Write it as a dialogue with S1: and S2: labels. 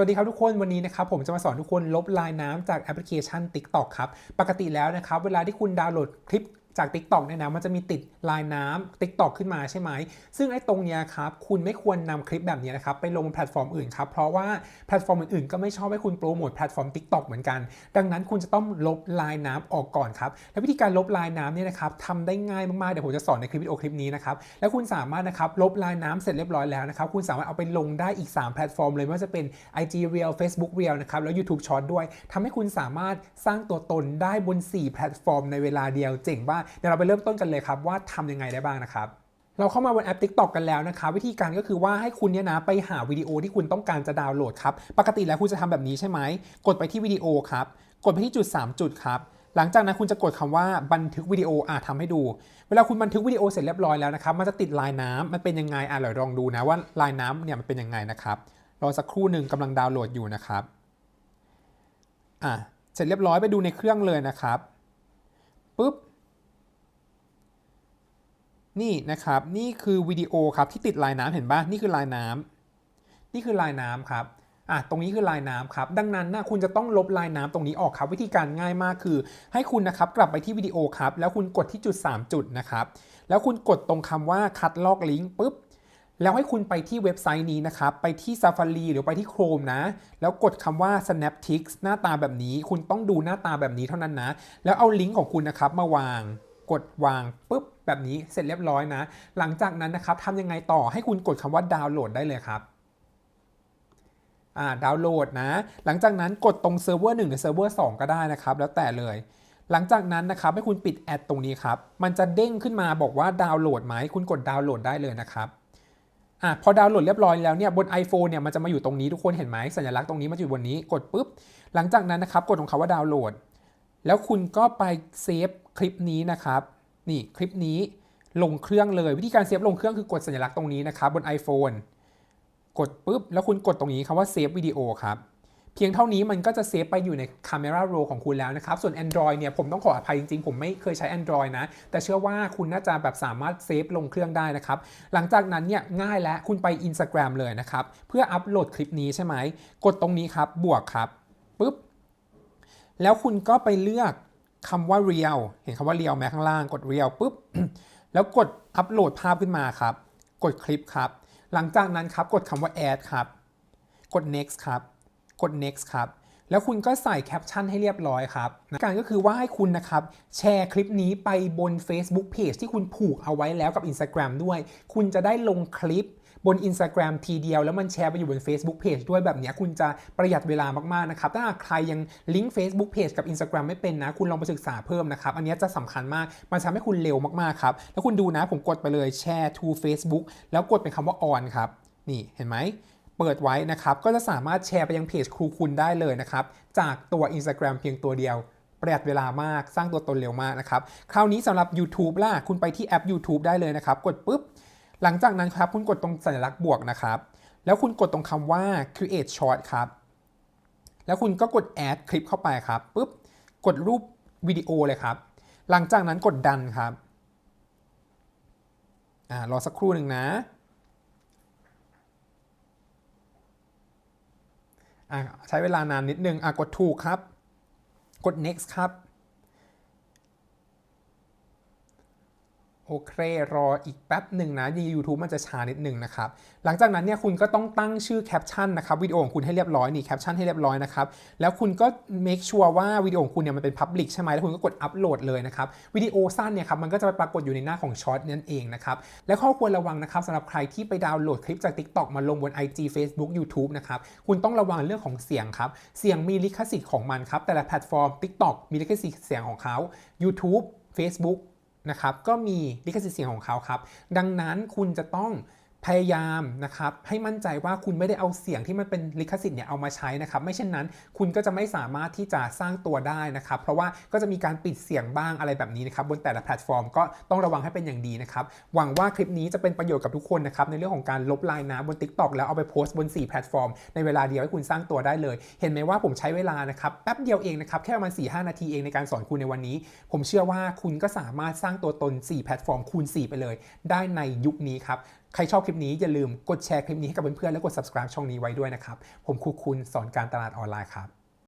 S1: สวัสดีครับทุกคนวันนี้นะครับผมจะมาสอนทุกคนลบลายน้ำจากแอปพลิเคชัน TikTok ครับ ปกติแล้วนะครับ เวลาที่คุณดาวน์โหลดคลิป จาก TikTok เนี่ยนะมันจะมีติดลายน้ำ TikTok ขึ้นมาใช่ไหม ซึ่งไอ้ตรงเนี้ยครับคุณไม่ควรนำคลิปแบบนี้นะครับไปลงแพลตฟอร์มอื่นครับเพราะว่าแพลตฟอร์มอื่นๆก็ไม่ชอบให้คุณโปรโมทแพลตฟอร์ม TikTok เหมือนกัน ดังนั้นคุณจะต้องลบลายน้ำออกก่อนครับและวิธีการลบลายน้ำเนี่ยนะครับทำได้ง่ายมากๆเดี๋ยวผมจะสอนในคลิปวิดีโอคลิปนี้นะครับแล้วคุณสามารถนะครับลบลายน้ำเสร็จเรียบร้อยแล้วนะครับคุณสามารถเอาไปลงได้อีก 3 แพลตฟอร์มเลยไม่ว่าจะเป็น IG Reel Facebook Reel นะครับแล้ว YouTube Short ด้วยทำให้คุณสามารถสร้างตัวตนได้บน 4 แพลตฟอร์มในเวลาเดียวเจ๋งมาเดี๋ยวเราไปเริ่มต้นกันเลยครับว่าทำยังไงได้บ้างนะครับเราเข้ามาบนแอป TikTok กันแล้วนะครับวิธีการก็คือว่าให้คุณเนี่ยนะไปหาวิดีโอที่คุณต้องการจะดาวน์โหลดครับปกติแล้วคุณจะทำแบบนี้ใช่ไหมกดไปที่วิดีโอครับกดไปที่จุด 3 จุดครับหลังจากนั้นคุณจะกดคำว่าบันทึกวิดีโออะทำให้ดู เวลาคุณบันทึกวิดีโอเสร็จเรียบร้อยแล้วนะครับมันจะติดลายน้ำมันเป็นยังไงอะเราลองดูนะว่าลายน้ำเนี่ยมันเป็นยังไงนะครับรอสักครู่หนึ่งกำลังดาวน์โหลดอยู่นะครับอะเสร็จเรียบร้อยไปดูในเครื่องเลยนะครับปุ๊บ นี่นะครับนี่คือวิดีโอครับที่ติดลายน้ำเห็นปะนี่คือลายน้ำนี่คือลายน้ำครับอะตรงนี้คือลายน้ำครับ ดังนั้นนะคุณจะต้องลบลายน้ำตรงนี้ออกครับ วิธีการง่ายมากคือ ให้คุณนะครับกลับไปที่วิดีโอครับ แล้วคุณกดที่จุด 3 จุดนะครับ แล้วคุณกดตรงคำว่าคัดลอกลิงก์ปุ๊บแล้วให้คุณไปที่เว็บไซต์นี้นะครับ ไปที่ Safari หรือไปที่ Chrome นะ แล้วกดคำว่า Synaptics หน้าตาแบบนี้ คุณต้องดูหน้าตาแบบนี้เท่านั้นนะ แล้วเอาลิงก์ของคุณนะครับมาวาง กดวางปุ๊บแบบนี้เสร็จเรียบร้อยนะ หลังจากนั้นนะครับทำยังไงต่อให้คุณกดคำว่าดาวน์โหลดได้เลยครับดาวน์โหลดนะ หลังจากนั้นกดตรงเซิร์ฟเวอร์1หรือเซิร์ฟเวอร์2ก็ได้นะครับ แล้วแต่เลย หลังจากนั้นนะครับให้คุณปิดแอดตรงนี้ครับ มันจะเด้งขึ้นมาบอกว่าดาวน์โหลดไหมคุณกดดาวน์โหลดได้เลยนะครับอะพอดาวน์โหลดเรียบร้อยแล้วเนี่ยบน iPhone เนี่ยมันจะมาอยู่ตรงนี้ทุกคนเห็นไหมสัญลักษณ์ตรงนี้มันอยู่บนนี้กดปุ๊บหลังจากนั้นนะครับกดตรงคำว่าดาวน์โหลด แล้วคุณก็ไปเซฟคลิปนี้นะครับ นี่คลิปนี้ลงเครื่องเลย วิธีการเซฟลงเครื่องคือกดสัญลักษณ์ตรงนี้นะครับบน iPhone กดปุ๊บ แล้วคุณกดตรงนี้คำว่าเซฟวิดีโอครับ เพียงเท่านี้มันก็จะเซฟไปอยู่ใน Camera Roll ของคุณแล้วนะครับ ส่วน Android เนี่ยผมต้องขออภัยจริงๆ ผมไม่เคยใช้ Android นะ แต่เชื่อว่าคุณน่าจะแบบสามารถเซฟลงเครื่องได้นะครับ หลังจากนั้นเนี่ยง่ายแล้วคุณไป Instagram เลยนะครับ เพื่ออัปโหลดคลิปนี้ใช่ไหม กดตรงนี้ครับบวกครับปุ๊บ แล้วคุณก็ไปเลือกคำว่า real เห็นคำว่า real ไหมข้างล่างกด real ปุ๊บ แล้วกดอัปโหลดภาพขึ้นมาครับ กดคลิปครับ หลังจากนั้นครับกดคำว่า add ครับ กด next ครับ กด next ครับ แล้วคุณก็ใส่แคปชั่นให้เรียบร้อยครับการก็คือว่าให้คุณนะครับ แชร์คลิปนี้ไปบน Facebook Page ที่คุณผูกเอาไว้แล้วกับ Instagram ด้วย คุณจะได้ลงคลิป บน Instagram ทีเดียว แล้วมันแชร์ไปอยู่บน Facebook Page ด้วยแบบนี้คุณจะประหยัดเวลามากๆนะครับถ้าใครยังลิงก์ Facebook Page กับ Instagram ไม่เป็นนะ คุณลองไปศึกษาเพิ่มนะครับ อันนี้จะสำคัญมาก มันทำให้คุณเร็วมากๆครับ แล้วคุณดูนะผมกดไปเลยแชร์ to Facebook แล้วกดเป็นคำว่า on ครับ นี่เห็นไหมเปิดไว้นะครับ ก็จะสามารถแชร์ไปยังเพจครูคุณได้เลยนะครับ จากตัว Instagram เพียงตัวเดียวประหยัดเวลามากสร้างตัวตนเร็วมากนะครับ คราวนี้สำหรับ YouTube ล่ะคุณไปที่แอป YouTube ได้เลยนะครับ กดปุ๊บ หลังจากนั้นครับคุณกดตรงสัญลักษณ์บวกนะครับ แล้วคุณกดตรงคำว่า create short ครับ แล้วคุณก็กด add คลิปเข้าไปครับปุ๊บกดรูปวิดีโอเลยครับ หลังจากนั้นกดดันครับอ่ารอสักครู่หนึ่งนะอ่าใช้เวลานานนิดนึงอะกดถูกครับ กด next ครับ โอเครออีกแป๊บหนึ่งนะใน YouTube มันจะช้านิดหนึ่งนะครับ หลังจากนั้นเนี่ยคุณก็ต้องตั้งชื่อแคปชั่นนะครับวิดีโอของคุณให้เรียบร้อยนี่แคปชั่นให้เรียบร้อยนะครับ แล้วคุณก็ make sure ว่าวิดีโอของคุณเนี่ยมันเป็น Public ใช่ไหมแล้วคุณก็กดอัปโหลดเลยนะครับวิดีโอสั้นเนี่ยครับมันก็จะไปปรากฏอยู่ในหน้าของช็อตนั่นเองนะครับ และข้อควรระวังนะครับสำหรับใครที่ไปดาวน์โหลดคลิปจาก TikTok มาลงบน IG Facebook YouTube นะครับคุณต้องระวังเรื่องของเสียงครับเสียงมีลิขสิทธิ์ของมันครับแต่ละแพลตฟอร์ม TikTok มีลิขสิทธิ์เสียงของเขา YouTube Facebook นะครับก็มีลิขสิทธิ์เสียงของเขาครับ ดังนั้นคุณจะต้อง พยายามนะครับให้มั่นใจว่าคุณไม่ได้เอาเสียงที่มันเป็นลิขสิทธิ์เนี่ยเอามาใช้นะครับ ไม่เช่นนั้น คุณก็จะไม่สามารถที่จะสร้างตัวได้นะครับ เพราะว่าก็จะมีการปิดเสียงบ้างอะไรแบบนี้นะครับบนแต่ละแพลตฟอร์มก็ต้องระวังให้เป็นอย่างดีนะครับ หวังว่าคลิปนี้จะเป็นประโยชน์กับทุกคนนะครับในเรื่องของการลบลายน้ำบน TikTok แล้วเอาไปโพสต์บน 4 แพลตฟอร์ม ในเวลาเดียวให้คุณสร้างตัวได้เลย เห็นไหมว่าผมใช้เวลานะครับแป๊บเดียวเองนะครับแค่ประมาณ4-5 นาทีเองในการสอนคุณในวันนี้ ผมเชื่อว่าคุณก็สามารถสร้างตัวตน 4 แพลตฟอร์มคูณ4ไปเลย ได้ในยุคนี้ครับใครชอบคลิปนี้อย่าลืมกดแชร์คลิปนี้ให้กับเพื่อนๆและกด subscribe ช่องนี้ไว้ด้วยนะครับ ผมครูคุณสอนการตลาดออนไลน์ครับ